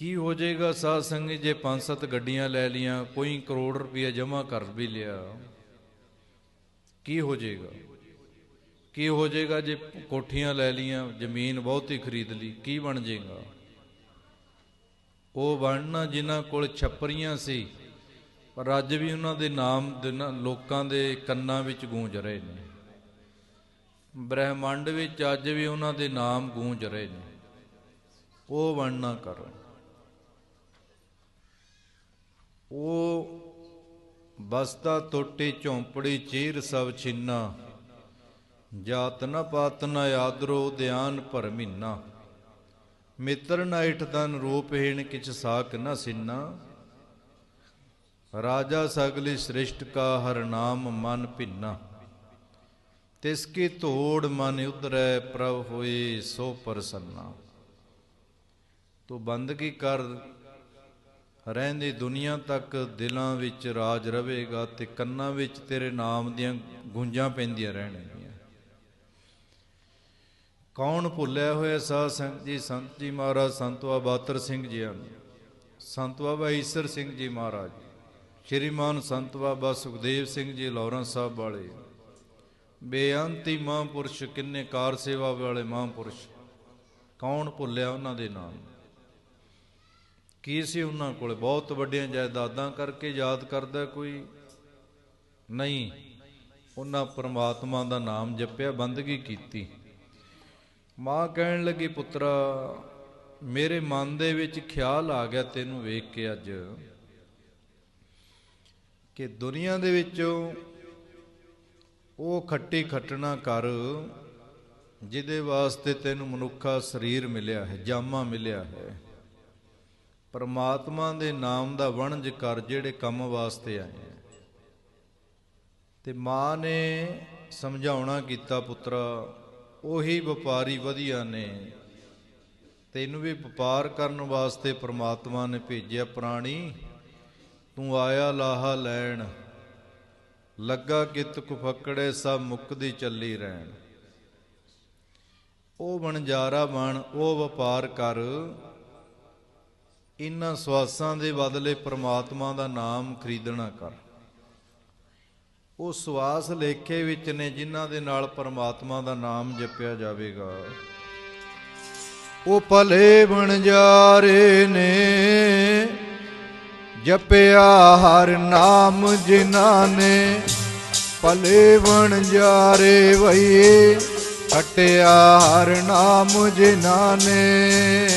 ਕੀ ਹੋ ਜਾਏਗਾ ਸਾਧ ਸੰਗਤ ਜੇ ਪੰਜ ਸੱਤ ਗੱਡੀਆਂ ਲੈ ਲੀਆਂ, ਕੋਈ ਕਰੋੜ ਰੁਪਏ ਜਮ੍ਹਾਂ ਕਰ ਵੀ ਲਿਆ। ਕੀ ਹੋ ਜਾਏਗਾ? ਕੀ ਹੋ ਜਾਏਗਾ ਜੇ ਕੋਠੀਆਂ ਲੈ ਲੀਆਂ, ਜ਼ਮੀਨ ਬਹੁਤੀ ਖਰੀਦ ਲਈ, ਕੀ ਬਣ ਜਾਏਗਾ? ਉਹ ਬਣਨਾ ਜਿਨ੍ਹਾਂ ਕੋਲ ਛੱਪਰੀਆਂ ਸੀ, ਪਰ ਅੱਜ ਵੀ ਉਹਨਾਂ ਦੇ ਨਾਮ ਦਿਨਾਂ- ਲੋਕਾਂ ਦੇ ਕੰਨਾਂ ਵਿੱਚ ਗੂੰਜ ਰਹੇ ਨੇ। ਬ੍ਰਹਿਮੰਡ ਵਿੱਚ ਅੱਜ ਵੀ ਉਹਨਾਂ ਦੇ ਨਾਮ ਗੂੰਜ ਰਹੇ ਨੇ। ਉਹ ਬਣਨਾ ਕਰ। ਉਹ ਬਸਤਾ ਟੋਟੀ ਝੌਂਪੜੀ ਚੀਰ ਸਭ ਛਿੰਨਾ। ਜਾਤ ਨ ਪਾਤ ਨ ਆਦਰੋ ਧਿਆਨ ਭਰ ਮਹੀਨਾ। ਮਿੱਤਰ ਨ ਇਠ ਤਨ ਰੂਪਹੀਣ ਕਿਛ ਸਾਕ ਨ ਸਿੰਨਾ। ਰਾਜਾ ਸਗਲੀ ਸ੍ਰਿਸ਼ਟ ਕਾ ਹਰ ਨਾਮ ਮਨ ਭਿੰਨਾ। ਤਿਸ ਕੀ ਧੋੜ ਮਨ ਉਧਰੈ ਪ੍ਰਭ ਹੋਏ ਸੋ ਪ੍ਰਸੰਨਾ। ਤੂੰ ਬੰਦਗੀ ਕਰ ਰਹਿੰਦੀ ਦੁਨੀਆ ਤੱਕ ਦਿਲਾਂ ਵਿੱਚ ਰਾਜ ਰਵੇਗਾ ਤੇ ਕੰਨਾਂ ਵਿੱਚ ਤੇਰੇ ਨਾਮ ਦੀਆਂ ਗੂੰਜਾਂ ਪੈਂਦੀਆਂ ਰਹਿਣਗੀਆਂ। ਕੌਣ ਭੁੱਲਿਆ ਹੋਇਆ ਸਾਧ ਸੰਗਤ ਜੀ? ਸੰਤ ਜੀ ਮਹਾਰਾਜ, ਸੰਤ ਬਾਬਾ ਬਾਤਰ ਸਿੰਘ ਜੀ ਹਨ ਸੰਤ ਬਾਬਾ ਈਸਰ ਸਿੰਘ ਜੀ ਮਹਾਰਾਜ, ਸ਼੍ਰੀਮਾਨ ਸੰਤ ਬਾਬਾ ਸੁਖਦੇਵ ਸਿੰਘ ਜੀ ਲੌਰੈਂਸ ਸਾਹਿਬ ਵਾਲੇ। ਬੇਅੰਤੀ ਮਹਾਂਪੁਰਸ਼, ਕਿੰਨੇ ਕਾਰ ਸੇਵਾ ਵਾਲੇ ਮਹਾਂਪੁਰਸ਼। ਕੌਣ ਭੁੱਲਿਆ ਉਹਨਾਂ ਦੇ ਨਾਮ? ਕੀ ਸੀ ਉਹਨਾਂ ਕੋਲ? ਬਹੁਤ ਵੱਡੀਆਂ ਜਾਇਦਾਦਾਂ ਕਰਕੇ ਯਾਦ ਕਰਦਾ ਕੋਈ? ਨਹੀਂ। ਉਹਨਾਂ ਪਰਮਾਤਮਾ ਦਾ ਨਾਮ ਜਪਿਆ, ਬੰਦਗੀ ਕੀਤੀ। ਮਾਂ ਕਹਿਣ ਲੱਗੀ, ਪੁੱਤਰਾ, ਮੇਰੇ ਮਨ ਦੇ ਵਿੱਚ ਖਿਆਲ ਆ ਗਿਆ ਤੈਨੂੰ ਵੇਖ ਕੇ ਅੱਜ ਕਿ ਦੁਨੀਆ ਦੇ ਵਿੱਚੋਂ ਉਹ ਖੱਟੀ ਖੱਟਣਾ ਕਰ ਜਿਹਦੇ ਵਾਸਤੇ ਤੈਨੂੰ ਮਨੁੱਖਾ ਸਰੀਰ ਮਿਲਿਆ ਹੈ, ਜਾਮਾ ਮਿਲਿਆ ਹੈ। ਪਰਮਾਤਮਾ ਦੇ ਨਾਮ ਦਾ ਵਣਜ ਕਰ ਜਿਹੜੇ ਕੰਮ ਵਾਸਤੇ ਆਏ ਹੈ ਤੇ ਮਾਂ ਨੇ ਸਮਝਾਉਣਾ ਕੀਤਾ, ਪੁੱਤਰਾ, ਉਹੀ ਵਪਾਰੀ ਵਧੀਆ ਨੇ। ਤੈਨੂੰ ਵੀ ਵਪਾਰ ਕਰਨ ਵਾਸਤੇ ਪ੍ਰਮਾਤਮਾ ਨੇ ਭੇਜਿਆ ਪ੍ਰਾਣੀ। ਤੂੰ ਆਇਆ ਲਾਹਾ ਲੈਣ। ਲੱਗਾ ਕਿਤ ਕੁ ਫੱਕੜੇ, ਸਭ ਮੁੱਕਦੀ ਚੱਲੀ ਰਹਿਣ। ਉਹ ਬਣਜਾਰਾ ਬਣ, ਉਹ ਵਪਾਰ ਕਰ। ਇਨ੍ਹਾਂ ਸਵਾਸਾਂ ਦੇ ਬਦਲੇ ਪ੍ਰਮਾਤਮਾ ਦਾ ਨਾਮ ਖਰੀਦਣਾ ਕਰ। ਉਹ ਸਵਾਸ ਲੇਖੇ ਵਿੱਚ ਨੇ ਜਿਨ੍ਹਾਂ ਦੇ ਨਾਲ ਪ੍ਰਮਾਤਮਾ ਦਾ ਨਾਮ ਜਪਿਆ ਜਾਵੇਗਾ। ਉਹ ਭਲੇ ਬਣਜਾਰੇ ਨੇ। ਜਪਿਆ ਹਰ ਨਾਮ ਜਿਨ੍ਹਾਂ ਨੇ। ਭਲੇ ਬਣਜਾਰੇ ਵਈਏ। ਹਟਿਆ ਹਰ ਨਾਮ ਜਿਨ੍ਹਾਂ ਨੇ।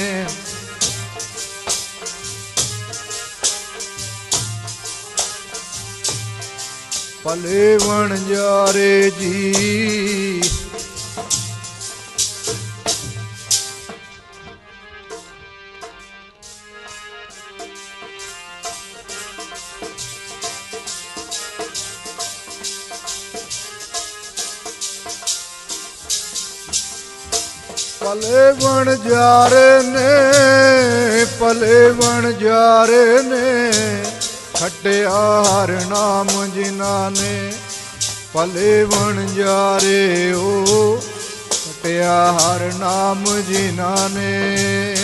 ਭਲੇ ਬਣਜਾਰੇ ਜੀ। ਭਲੇ ਬਣਜਾਰੇ ਨੇ ਭਲੇ ਬਣਜਾਰੇ ਨੇ। ਖਟਿਆ ਹਰ ਨਾਮ ਜਿਨ੍ਹਾਂ ਨੇ ਭਲੇ ਬਣ ਬਣਜਾਰੇ ਓ ਖਟਿਆ ਹਰ ਨਾਮ ਜਿਨ੍ਹਾਂ ਨੇ।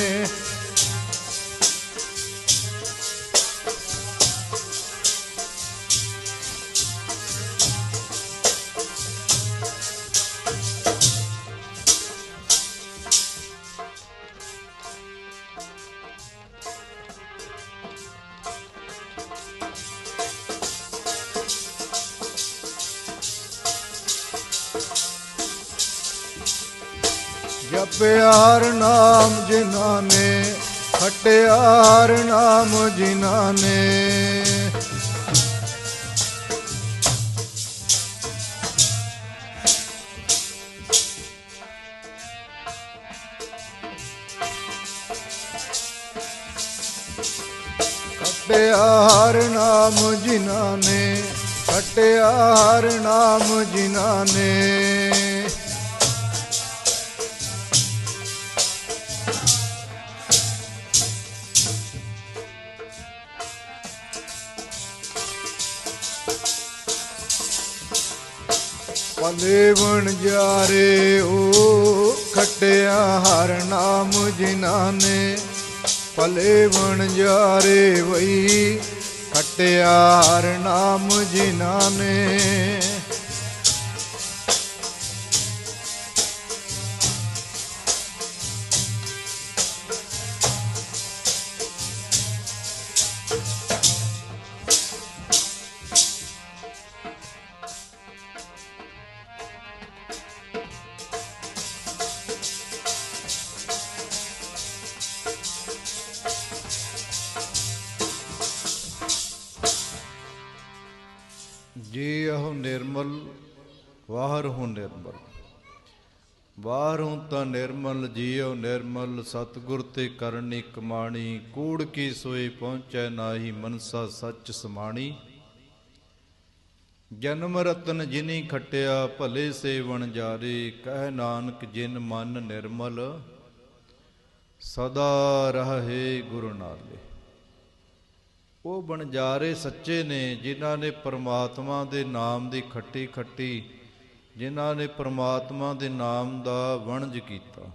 ਜਪਿਆ ਹਰ ਨਾਮ ਜਿਨ੍ਹਾਂ ਨੇ ਖਟਿਆ ਹਰ ਨਾਮ ਜਿਨ੍ਹਾਂ ਨੇ ਖਟਿਆ ਹਰ ਨਾਮ ਜਿਨ੍ਹਾਂ ਨੇ ਖਟਿਆ ਹਰ ਨਾਮ ਜਿਨ੍ਹਾਂ ਨੇ ਭਲੇ ਬਣ ਜਾਰੇ ਓ, ਖੱਟਿਆ ਹਰ ਨਾਮ ਜਿਨ੍ਹਾਂ ਨੇ। ਪਲੇ ਬਣ ਜਾਰੇ ਵਈ ਹਰ ਨਾਮ ਜਿਨ੍ਹਾਂ ਨੇ। ਜੀ ਅਹੁ ਨਿਰਮਲ, ਵਾਹਰ ਹੂੰ ਨਿਰਮਲ। ਬਾਹਰ ਹੂੰ ਤਾਂ ਨਿਰਮਲ, ਜੀਉ ਨਿਰਮਲ, ਸਤਗੁਰ ਤੇ ਕਰਨੀ ਕਮਾਣੀ, ਕੂੜ ਕੀ ਸੋਏ ਪਹੁੰਚੈ ਨਾਹੀ ਮਨਸਾ ਸੱਚ ਸਮਾਣੀ। ਜਨਮ ਰਤਨ ਜਿਨੀ ਖਟਿਆ, ਭਲੇ ਸੇਵਣ ਜਾਰੇ, ਕਹਿ ਨਾਨਕ ਜਿਨ ਮਨ ਨਿਰਮਲ। ਸਦਾ ਰਹੇ ਗੁਰੂ ਨਾਲੇ ਉਹ ਬਣਜਾਰੇ ਸੱਚੇ ਨੇ, ਜਿਨ੍ਹਾਂ ਨੇ ਪਰਮਾਤਮਾ ਦੇ ਨਾਮ ਦੀ ਖੱਟੀ ਖੱਟੀ, ਜਿਨ੍ਹਾਂ ਨੇ ਪਰਮਾਤਮਾ ਦੇ ਨਾਮ ਦਾ ਵਣਜ ਕੀਤਾ।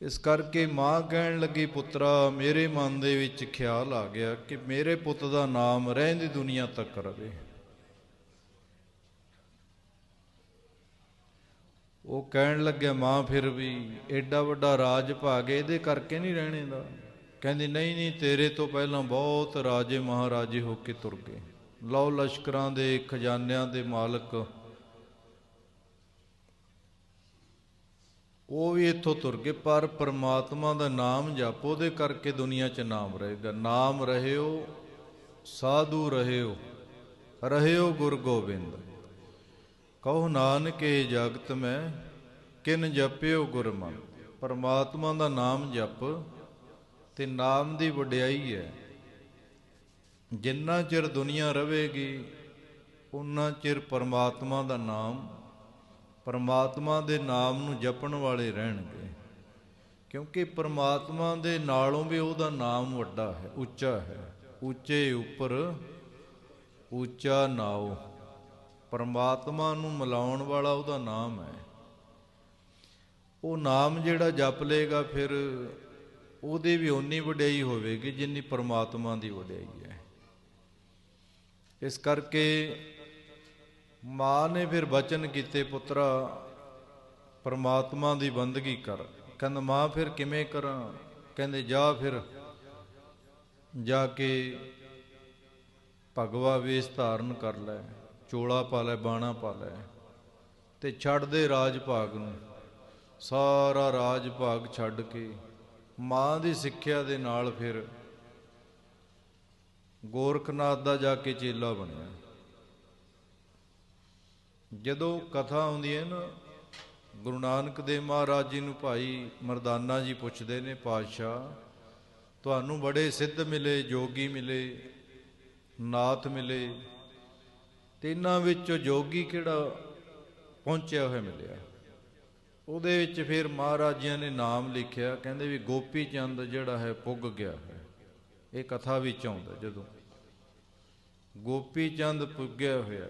ਇਸ ਕਰਕੇ ਮਾਂ ਕਹਿਣ ਲੱਗੀ, ਪੁੱਤਰਾ, ਮੇਰੇ ਮਨ ਦੇ ਵਿੱਚ ਖਿਆਲ ਆ ਗਿਆ ਕਿ ਮੇਰੇ ਪੁੱਤ ਦਾ ਨਾਮ ਰਹਿੰਦੀ ਦੁਨੀਆ ਤੱਕ ਰਵੇ। ਉਹ ਕਹਿਣ ਲੱਗਿਆ, ਮਾਂ, ਫਿਰ ਵੀ ਐਡਾ ਵੱਡਾ ਰਾਜ ਭਾਗੇ ਇਹਦੇ ਕਰਕੇ ਨਹੀਂ ਰਹਿਣੇ ਦਾ। ਕਹਿੰਦੀ, ਨਹੀਂ ਨਹੀਂ, ਤੇਰੇ ਤੋਂ ਪਹਿਲਾਂ ਬਹੁਤ ਰਾਜੇ ਮਹਾਰਾਜੇ ਹੋ ਕੇ ਤੁਰ ਗਏ। ਲਓ ਲਸ਼ਕਰਾਂ ਦੇ, ਖਜ਼ਾਨਿਆਂ ਦੇ ਮਾਲਕ। ਉਹ ਵੀ ਇੱਥੋਂ ਤੁਰ ਗਏ, ਪਰ ਪਰਮਾਤਮਾ ਦਾ ਨਾਮ ਜਪੋ ਦੇ ਕਰਕੇ ਦੁਨੀਆ 'ਚ ਨਾਮ ਰਹੇਗਾ। ਨਾਮ ਰਹਿਓ, ਸਾਧੂ ਰਹਿਓ ਰਹਿਓ ਗੁਰ ਗੋਬਿੰਦ। ਕਹੋ, ਨਾਨਕੇ ਜਗਤ ਮੈਂ, ਕਿਨ ਜਪਿਓ ਗੁਰਮਨ ਪਰਮਾਤਮਾ ਦਾ ਨਾਮ ਜਪ ਤੇ ਨਾਮ ਦੀ ਵਡਿਆਈ ਹੈ। ਜਿੰਨਾ ਚਿਰ ਦੁਨੀਆ ਰਹੇਗੀ, ਉਨਾ ਚਿਰ ਪਰਮਾਤਮਾ ਦਾ ਨਾਮ, ਪਰਮਾਤਮਾ ਦੇ ਨਾਮ ਨੂੰ ਜਪਣ ਵਾਲੇ ਰਹਿਣਗੇ। ਕਿਉਂਕਿ ਪਰਮਾਤਮਾ ਦੇ ਨਾਲੋਂ ਵੀ ਉਹਦਾ ਨਾਮ ਵੱਡਾ ਹੈ, ਉੱਚਾ ਹੈ। ਉੱਚੇ ਉੱਪਰ ਉੱਚਾ ਨਾਉ। ਪਰਮਾਤਮਾ ਨੂੰ ਮਿਲਾਉਣ ਵਾਲਾ ਉਹਦਾ ਨਾਮ ਹੈ। ਉਹ ਨਾਮ ਜਿਹੜਾ ਜਪ ਲੇਗਾ, ਫਿਰ ਉਹਦੀ ਵੀ ਓਨੀ ਵਡਿਆਈ ਹੋਵੇਗੀ ਜਿੰਨੀ ਪਰਮਾਤਮਾ ਦੀ ਵਡਿਆਈ ਹੈ। ਇਸ ਕਰਕੇ ਮਾਂ ਨੇ ਫਿਰ ਬਚਨ ਕੀਤੇ, ਪੁੱਤਰਾ, ਪਰਮਾਤਮਾ ਦੀ ਬੰਦਗੀ ਕਰ। ਕਹਿੰਦਾ, ਮਾਂ, ਫਿਰ ਕਿਵੇਂ ਕਰਾਂ? ਕਹਿੰਦੇ, ਜਾ ਫਿਰ। ਜਾ ਕੇ ਭਗਵਾ ਵੇਸ਼ ਧਾਰਨ ਕਰ ਲੈ, ਚੋਲਾ ਪਾ ਲੈ, ਬਾਣਾ ਪਾ ਲੈ ਤੇ ਛੱਡ ਦੇ ਰਾਜ ਭਾਗ ਨੂੰ। ਸਾਰਾ ਰਾਜ ਭਾਗ ਛੱਡ ਕੇ ਮਾਂ ਦੀ ਸਿੱਖਿਆ ਦੇ ਨਾਲ ਫਿਰ ਗੋਰਖਨਾਥ ਦਾ ਜਾ ਕੇ ਚੇਲਾ ਬਣਿਆ। ਜਦੋਂ ਕਥਾ ਆਉਂਦੀ ਹੈ ਨਾ, ਗੁਰੂ ਨਾਨਕ ਦੇਵ ਮਹਾਰਾਜ ਜੀ ਨੂੰ ਭਾਈ ਮਰਦਾਨਾ ਜੀ ਪੁੱਛਦੇ ਨੇ, ਪਾਤਸ਼ਾਹ, ਤੁਹਾਨੂੰ ਬੜੇ ਸਿੱਧ ਮਿਲੇ, ਜੋਗੀ ਮਿਲੇ, ਨਾਥ ਮਿਲੇ, ਤੇ ਇਹਨਾਂ ਵਿੱਚੋਂ ਜੋਗੀ ਕਿਹੜਾ ਪਹੁੰਚਿਆ ਹੋਇਆ ਮਿਲਿਆ? ਉਹਦੇ ਵਿੱਚ ਫਿਰ ਮਹਾਰਾਜਿਆਂ ਨੇ ਨਾਮ ਲਿਖਿਆ, ਕਹਿੰਦੇ ਵੀ ਗੋਪੀ ਚੰਦ ਜਿਹੜਾ ਹੈ ਪੁੱਗ ਗਿਆ ਹੈ। ਇਹ ਕਥਾ ਵਿੱਚ ਆਉਂਦਾ ਜਦੋਂ। ਗੋਪੀ ਚੰਦ ਪੁੱਗਿਆ ਹੋਇਆ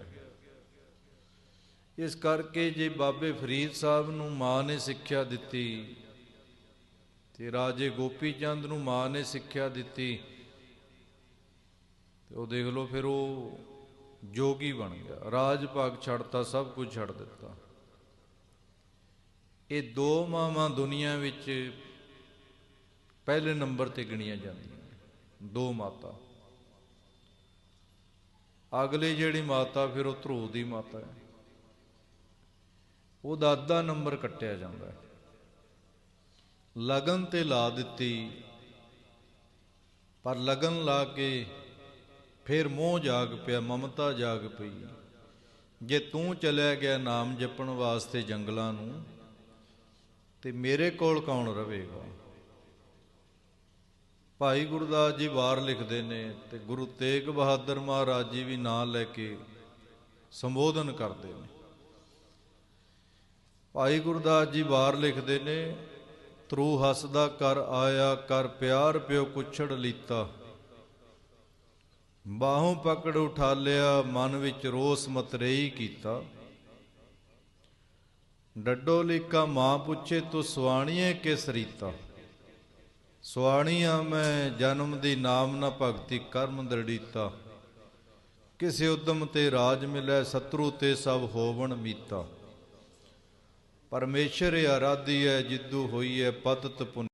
ਇਸ ਕਰਕੇ ਜੇ ਬਾਬੇ ਫਰੀਦ ਸਾਹਿਬ ਨੂੰ ਮਾਂ ਨੇ ਸਿੱਖਿਆ ਦਿੱਤੀ, ਤੇ ਰਾਜੇ ਗੋਪੀ ਚੰਦ ਨੂੰ ਮਾਂ ਨੇ ਸਿੱਖਿਆ ਦਿੱਤੀ, ਤੇ ਉਹ ਦੇਖ ਲਓ ਫਿਰ ਉਹ ਜੋਗੀ ਬਣ ਗਿਆ। ਰਾਜ ਭਾਗ ਛੱਡਤਾ, ਸਭ ਕੁਝ ਛੱਡ ਦਿੱਤਾ। ਇਹ ਦੋ ਮਾਵਾਂ ਦੁਨੀਆ ਵਿੱਚ ਪਹਿਲੇ ਨੰਬਰ ਤੇ ਗਿਣੀਆਂ ਜਾਂਦੀਆਂ ਦੋ ਮਾਤਾ। ਅਗਲੀ ਜਿਹੜੀ ਮਾਤਾ ਫਿਰ ਉਹ ਧਰੋ ਦੀ ਮਾਤਾ ਹੈ। ਉਹਦਾ ਅੱਧਾ ਨੰਬਰ ਕੱਟਿਆ ਜਾਂਦਾ ਹੈ। ਲਗਨ ਤੇ ਲਾ ਦਿੱਤੀ, ਪਰ ਲਗਨ ਲਾ ਕੇ ਫਿਰ ਮੋਹ ਜਾਗ ਪਿਆ, ਮਮਤਾ ਜਾਗ ਪਈ। ਜੇ ਤੂੰ ਚਲਿਆ ਗਿਆ ਨਾਮ ਜਪਣ ਵਾਸਤੇ ਜੰਗਲਾਂ ਨੂੰ ਤੇ ਮੇਰੇ ਕੋਲ ਕੌਣ ਰਹੇਗਾ? ਭਾਈ ਗੁਰਦਾਸ ਜੀ ਵਾਰ ਲਿਖਦੇ ਨੇ ਤੇ ਗੁਰੂ ਤੇਗ ਬਹਾਦਰ ਮਹਾਰਾਜ ਜੀ ਵੀ ਨਾਂ ਲੈ ਕੇ ਸੰਬੋਧਨ ਕਰਦੇ ਨੇ। ਭਾਈ ਗੁਰਦਾਸ ਜੀ ਵਾਰ ਲਿਖਦੇ ਨੇ, ਤਰੂ ਹੱਸਦਾ ਕਰ ਆਇਆ, ਕਰ ਪਿਆਰ ਪਿਓ ਕੁਛੜ ਲੀਤਾ। ਬਾਹੋਂ ਪਕੜ ਉਠਾ ਲਿਆ ਮਨ ਵਿੱਚ ਰੋਸ ਮਤਰੇਈ ਕੀਤਾ। ਡੱਡੋ ਲੀਕਾ ਮਾਂ ਪੁੱਛੇ, ਤੂੰ ਸਵਾਣੀਏ ਕਿਸ ਰੀਤਾ? ਸੁਆਣੀਆਂ ਮੈਂ ਜਨਮ ਦੀ ਨਾਮ ਨਾ ਭਗਤੀ ਕਰਮ ਦ੍ਰਿੜੀਤਾ। ਕਿਸੇ ਉਦਮ ਤੇ ਰਾਜ ਮਿਲੈ, ਸਤਰੂ ਤੇ ਸਭ ਹੋਵਣ ਮੀਤਾ। ਪਰਮੇਸ਼ਰ ਆਰਾਧੀ ਹੈ ਜਿੱਦੂ ਹੋਈ ਹੈ ਪਤਤ ਪੁਨ